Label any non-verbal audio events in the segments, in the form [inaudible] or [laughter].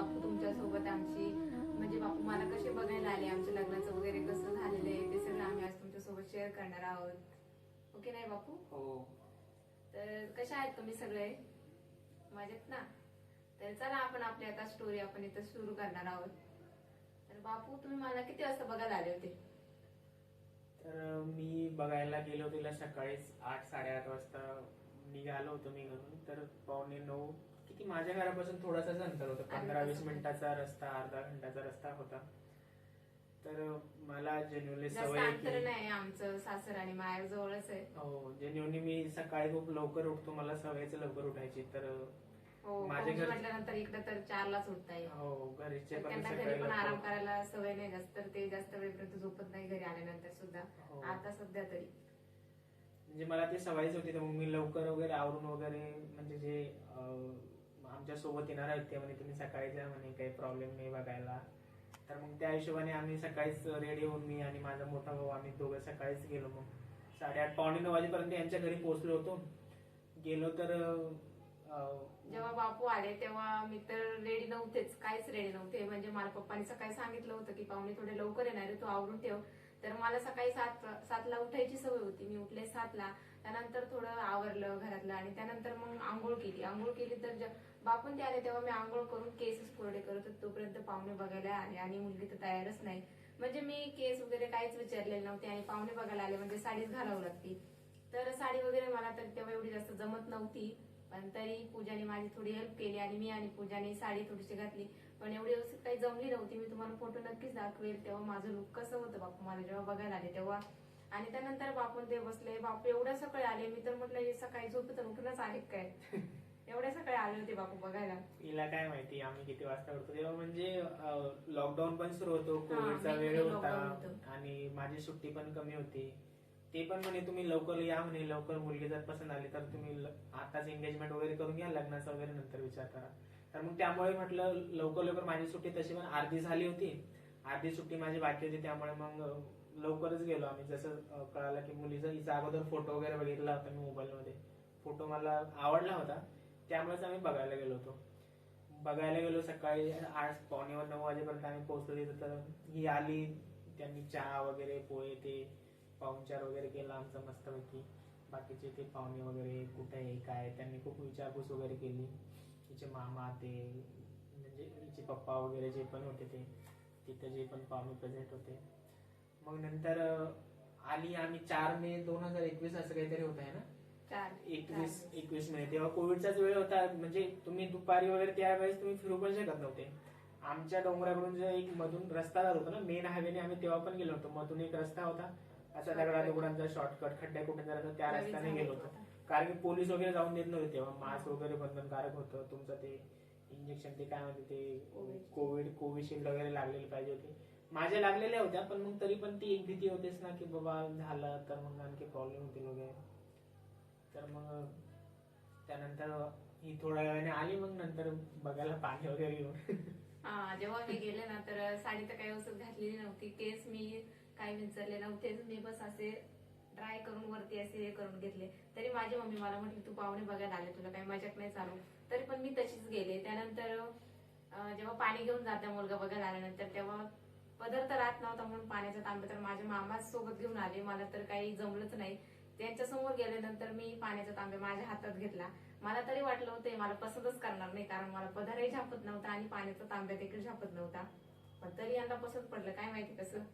बापू तुमच्यासोबत आमची म्हणजे बापू मला कसे बघायला आले आमच्या लग्नाचं वगैरे कसं झालेलं आहे ते सगळं आम्ही आज तुमच्यासोबत शेअर करणार आहोत. ओके नाही बापू? हो. तर कशा आहेत तुम्ही सगळे? मजेत ना? तर चला आपण आपली आता स्टोरी आपण इथं सुरू करणार आहोत. तर बापू तुम्ही मला किती वाजता बघायला आले होते? तर मी बघायला गेलो तिला सकाळीच आठ साडेआठ वाजता. निघालो होतो मी घरून. तर पावणे नऊ किती माझ्या घरापासून थोडासाच अंतर होतं. पंधरा वीस मिनिटाचा रस्ता अर्धा घंटाचा रस्ता होता. तर मला जेन्युअनली जास्त सवय आहे अंतर की नाही आमचं सासर आणि माहेर जवळच आहे. हो जेन्युअनली मी सकाळी खूप लवकर उठतो. मला सवयच लवकर उठायची. तर हो माझ्या घरी- म्हटल्यानंतर इकडे तर चारलाच उठता येईल. हो घरचे तर पण त्यांना सकाळी घरी पण आराम लवकर- करायला सवय नाही जास्त. तर ते जास्त वेळपर्यंत झोपत नाही घरी आल्यानंतर सुद्धा. हो. आता सध्या तरी. म्हणजे मला ती सवयच होती. तर मग मी लवकर वगैरे आवरून वगैरे म्हणजे जे अं, आमच्यासोबत येणार आहेत ते म्हणे तुम्ही सकाळी जा म्हणे काही प्रॉब्लेम नाही बघायला. तर मग त्या हिशोबाने आम्ही सकाळीच रेडी होऊन मी आणि माझा मोठा भाऊ आम्ही दोघं सकाळीच गेलो मग. साडेआठ पावणे नऊ वाजेपर्यंत यांच्या घरी पोहोचलो होतो. गेलो तर जेव्हा बापू आले तेव्हा मी तर रेडी नव्हतेच काहीच रेडी नव्हते. म्हणजे मला पप्पानी सकाळी सांगितलं होतं की पाहुणे थोडे लवकर येणार तू आवरून ठेव. तर मला सकाळी सात सातला उठायची सवय होती. मी उठले सातला त्यानंतर थोडं आवरलं घरातलं आणि त्यानंतर मग आंघोळ केली. आंघोळ केली तर जे- बापून ते आले तेव्हा मी आंघोळ करून केसच कोरडे करत होते. तोपर्यंत पाहुणे बघायला आले आणि मुलगी तर तयारच नाही. म्हणजे मी केस वगैरे काहीच विचारलेले नव्हते आणि पाहुणे बघायला आले म्हणजे साडीच घालावं लागती तर साडी वगैरे मला तर तेव्हा एवढी जास्त जमत नव्हती. पण तरी पूजाने माझी थोडी हेल्प केली आणि मी आणि पूजाने साडी थोडीशी घातली. पण एवढी व्यवस्थित काही जमली नव्हती. मी तुम्हाला फोटो नक्कीच दाखवेल. तेव्हा माझं लुक कसं होतं बापू? मला जेव्हा बघायला आले तेव्हा. आणि त्यानंतर बापून ते बसले. बापू एवढ्या सकाळी आले. मी तर म्हटलं हे सकाळी झोपेतून उठूनच आले काय? एवढ्या सकाळी आले होते बापू बघायला. हिला काय माहिती आम्ही किती वाजता उठतो? तेव्हा म्हणजे लॉकडाऊन पण सुरू होतो कोविडचा वेळ होता. आणि माझी सुट्टी पण कमी होती. ते पण म्हणे तुम्ही लवकर या म्हणे लवकर मुलगी जर पसंत आली तर तुम्ही आताच एंगेजमेंट वगैरे करून घ्या लग्नाचा वगैरे नंतर विचार करा. तर मग त्यामुळे म्हटलं लवकर लवकर माझी सुट्टी तशी पण अर्धी झाली होती. अर्धी सुट्टी माझी बाकी होती त्यामुळे मग लवकरच गेलो आम्ही. जसं कळालं की मुलीचा हिचा अगोदर फोटो वगैरे बघितला होता मी मोबाईलमध्ये फोटो मला आवडला होता. त्यामुळेच आम्ही बघायला गेलो होतो. बघायला गेलो सकाळी आठ पावणे नऊ वाजेपर्यंत आम्ही पोहोचलो तिथं. तर ही आली त्यांनी चहा वगैरे पोहे ते पाहुणचार वगैरे केला आमचा मस्तपैकी. बाकीचे ते पाहुणे वगैरे कुठे आहे काय त्यांनी खूप विचारपूस वगैरे केली. तिचे मामा ते म्हणजे तिचे पप्पा वगैरे जे पण होते ते तिथे जे पण पाहुणे प्रेझेंट होते. मग नंतर आली आम्ही चार मे दोन हजार एकवीस असं काहीतरी होत आहे ना? एकवीस. एकवीस मे तेव्हा कोविडचाच वेळ होता म्हणजे तुम्ही दुपारी वगैरे त्यावेळेस तुम्ही फिरू पण शकत नव्हते. आमच्या डोंगराकडून जो एक मधून रस्ता जात होता ना मेन हायवेने आम्ही तेव्हा पण गेलो होतो. मधून एक रस्ता होता असा दगडा दुगडांचा शॉर्टकट. खड्डे कुठे जरा त्या रस्त्याने गेलो होता. कारण की पोलीस वगैरे जाऊन देत नव्हते तेव्हा. मास्क वगैरे बंधनकारक होतं. तुमचं ते इंजेक्शन ते काय म्हणते ते कोविड. कोविड कोविशिल्ड वगैरे लागलेले पाहिजे होते. माझ्या लागलेल्या होत्या पण मग तरी पण ती एक भीती होतेच ना की बाबा झालं तर मग आणखी प्रॉब्लेम होतील वगैरे. तर मग त्यानंतर ही थोड्या वेळाने आली मग नंतर बघायला पाणी वगैरे घेऊन. हा जेव्हा मी गेले ना तर साडी तर काही वस्तू घातलेली नव्हती. केस मी काही विचारले नव्हतेच मी बस असे ड्राय करून वरती असे हे करून घेतले. तरी माझी मम्मी मला म्हटली तू पाहुणे बघायला आले तुला काही मजाक नाही चालू. तरी पण मी तशीच गेले. त्यानंतर जेव्हा पाणी घेऊन जाते मुलगा बघायला आल्यानंतर तेव्हा पदार्थ राहत नव्हता म्हणून पाण्याचा तांबे तर माझ्या मामाच सोबत घेऊन आले. मला तर काही जमलंच नाही. त्यांच्यासमोर गेल्यानंतर मी पाण्याचा तांबे माझ्या हातात घेतला. मला तरी वाटलं होतं मला पसंतच करणार नाही कारण मला पदरही झापत नव्हता आणि पाण्याचा तांब्या देखील झापत नव्हता. पण तरी यांना पसंत पडलं काय माहिती कसं.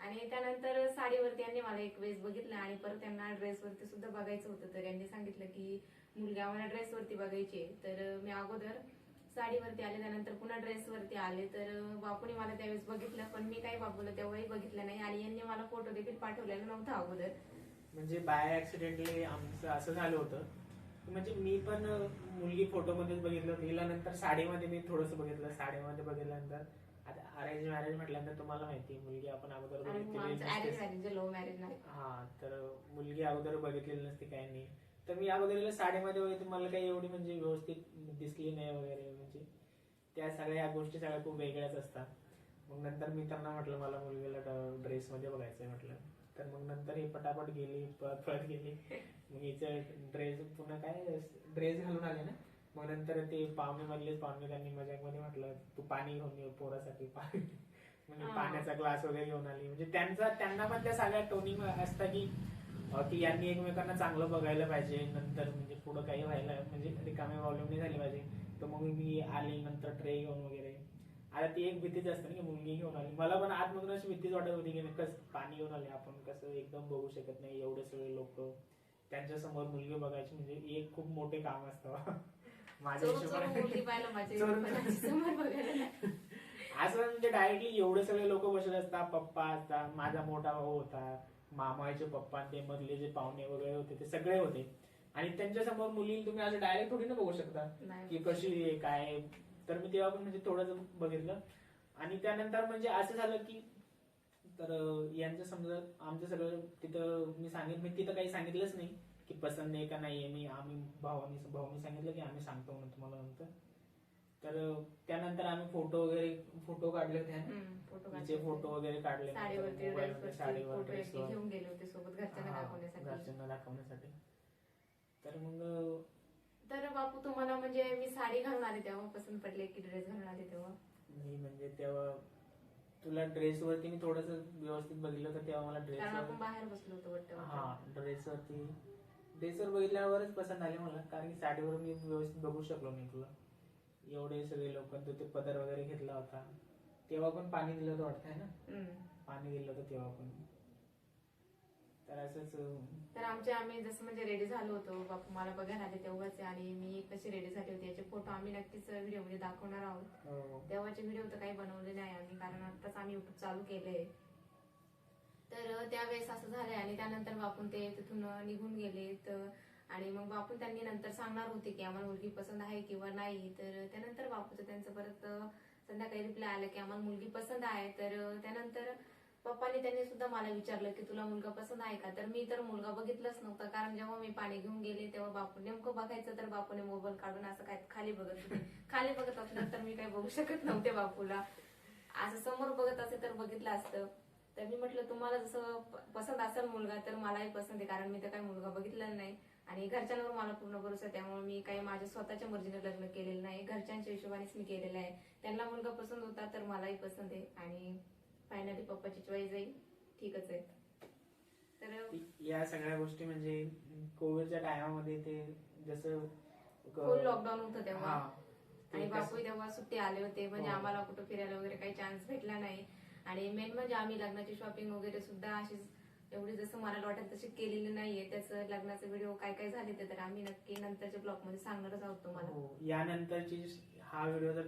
आणि त्यानंतर साडीवरती यांनी मला एक वेळेस बघितलं आणि परत त्यांना ड्रेसवरती सुद्धा बघायचं होतं. तर यांनी सांगितलं की मुलगा मला ड्रेसवरती बघायचे. तर मी अगोदर साडीवरती आले त्यानंतर पुन्हा ड्रेसवरती आले. तर बापूने मला त्यावेळेस बघितलं पण मी काही बापूला तेव्हाही बघितलं नाही. आणि यांनी मला फोटो देखील पाठवलेला नव्हता अगोदर. म्हणजे बाय ऍक्सिडेंटली आमचं असं झालं होतं. म्हणजे मी पण मुलगी फोटोमध्येच बघितलं. होतं. हिला नंतर साडीमध्ये मी थोडस बघितलं. साडीमध्ये बघितल्यानंतर आता अरेंज मॅरेज म्हटल्यानंतर तुम्हाला माहिती मुलगी आपण अगोदर हा तर मुलगी अगोदर बघितलेली नसते काय नाही तर मी अगोदर साडीमध्ये बघितली मला काही एवढी म्हणजे व्यवस्थित दिसली नाही वगैरे. म्हणजे त्या सगळ्या गोष्टी सगळ्या खूप वेगळ्याच असतात. मग नंतर मी त्यांना म्हटलं मला मुलगीला ड्रेस मध्ये बघायचंय म्हटलं. तर मग नंतर ही पटापट गेली पळत पळत गेली. मग हिचं ड्रेस पुन्हा काय ड्रेस घालून आले ना? मग नंतर ते पाहुणे मधलेच पाहुणे त्यांनी मजाकमध्ये म्हटलं तू पाणी घेऊन ये पोरासाठी पाणी. म्हणजे. पाण्याचा ग्लास वगैरे घेऊन आली. म्हणजे त्यांचा त्यांना पण त्या सगळ्या टोनिंग असतं की की यांनी एकमेकांना चांगलं बघायला पाहिजे. नंतर म्हणजे पुढं काही व्हायला म्हणजे रिकामे प्रॉब्लेम नाही झाले पाहिजे. तर मग मी आले नंतर ट्रे घेऊन वगैरे. आता ती एक भीतीच असते ना की मुलगी घेऊन आली. मला पण आतमधून अशी भीतीच वाटत होती की कस पाणी घेऊन आले. आपण कसं एकदम बघू शकत नाही एवढे सगळे लोक. त्यांच्यासमोर मुलगी बघायची म्हणजे एक खूप मोठे काम असतं. [laughs] माझ्या हिशोबाने. असं म्हणजे डायरेक्टली एवढे सगळे लोक बसले असतात. पप्पा असतात माझा मोठा भाऊ होता मामाचे पप्पा ते मधले जे पाहुणे वगैरे होते ते सगळे होते. आणि त्यांच्यासमोर मुली तुम्ही असं डायरेक्ट थोडी ना बघू शकता. की कशी काय. तर मी तेव्हा पण म्हणजे थोडंसं बघितलं. आणि त्यानंतर म्हणजे असं झालं की तर यांचं समजा आमचं सगळं तिथं मी सांगितलं मी तिथं काही सांगितलंच नाही की पसंत आहे का नाही मी आम्ही भावानी भाऊनी सांगितलं की आम्ही सांगतो म्हणून तुम्हाला नंतर. तर त्यानंतर आम्ही फोटो वगैरे फोटो काढले होते. हम्म, फोटो वगैरे काढले साडीवर घेऊन गेले होते सोबत घरच्यांना दाखवण्यासाठी. तर मग तर बापू तुम्हाला म्हणजे मी साडी घालून आले तेव्हा पसंत पडले की ड्रेस घालून आले तेव्हा? मी म्हणजे तेव्हा तुला ड्रेस वरती मी थोडस व्यवस्थित बघितलं तर तेव्हा मला ड्रेस कारण आपण बाहेर बसलो होतो हा वाटतं. ड्रेस वरती. ड्रेस वर बघितल्यावरच पसंत आले मला कारण की साडीवर मी व्यवस्थित बघू शकलो नाही तुला. एवढे सगळे लोक तू ते पदर वगैरे घेतला होता. तेव्हा पण पाणी दिलं होतं वाटतंय ना. पाणी दिलं होतं तेव्हा पण. तर असंच तर आमचे आम्ही जसं म्हणजे रेडी झालो होतो बापू मला बघायला आले तेव्हाच आणि मी कशी रेडी झाली होती याचे फोटो आम्ही नक्कीच व्हिडिओमध्ये दाखवणार आहोत. अं, तेव्हाचे व्हिडिओ तर काही बनवले नाही आम्ही कारण आताच आम्ही युट्यूब चालू केलंय तर त्यावेळेस असं झालंय आणि त्यानंतर बापून ते तिथून निघून गेले तर आणि मग बापून त्यांनी नंतर सांगणार होते की आम्हाला मुलगी पसंत आहे किंवा नाही. तर त्यानंतर बापूचं त्यांचं परत संध्याकाळी रिप्लाय आलं की आम्हाला मुलगी पसंत आहे. तर त्यानंतर पप्पाने त्यांनी सुद्धा मला विचारलं की तुला मुलगा पसंत आहे का? तर मी तर मुलगा बघितलंच नव्हता कारण जेव्हा मी पाणी घेऊन गेले तेव्हा बापू नेमकं बघायचं तर बापूने मोबाईल काढून असं काय खाली बघत होते. खाली बघत असलं तर मी काही बघू शकत नव्हते बापूला. असं समोर बघत असेल तर बघितलं असतं. तर मी म्हटलं तुम्हाला जसं पसंत असेल मुलगा तर मलाही पसंत आहे कारण मी तर काही मुलगा बघितलेला नाही. आणि घरच्यांवर मला पूर्ण भरोसा त्यामुळे मी काही माझ्या स्वतःच्या मर्जीने लग्न केलेलं नाही. घरच्यांच्या हिशोबानेच मी केलेलं आहे. त्यांना मुलगा पसंत होता तर मलाही पसंत आहे. आणि फायनली पप्पाची चॉईस आहे ठीकच आहे. तर या सगळ्या गोष्टी म्हणजे कोविडच्या टायमामध्ये ते जसं फुल लॉकडाऊन होतं तेव्हा. हा. ते आणि कसं- बापू तेव्हा सुट्टी आले होते. म्हणजे हो. आम्हाला कुठं फिरायला वगैरे काही चान्स भेटला नाही. आणि मेन म्हणजे आम्ही लग्नाची शॉपिंग वगैरे सुद्धा अशीच एवढी जसं मला वाटत तशी केलेली नाहीये. त्याचं लग्नाचे व्हिडिओ काय काय झाले ते तर आम्ही नक्की नंतरच्या ब्लॉगमध्ये सांगणारच आहोत तुम्हाला. हो. यानंतरची हा व्हिडिओ जर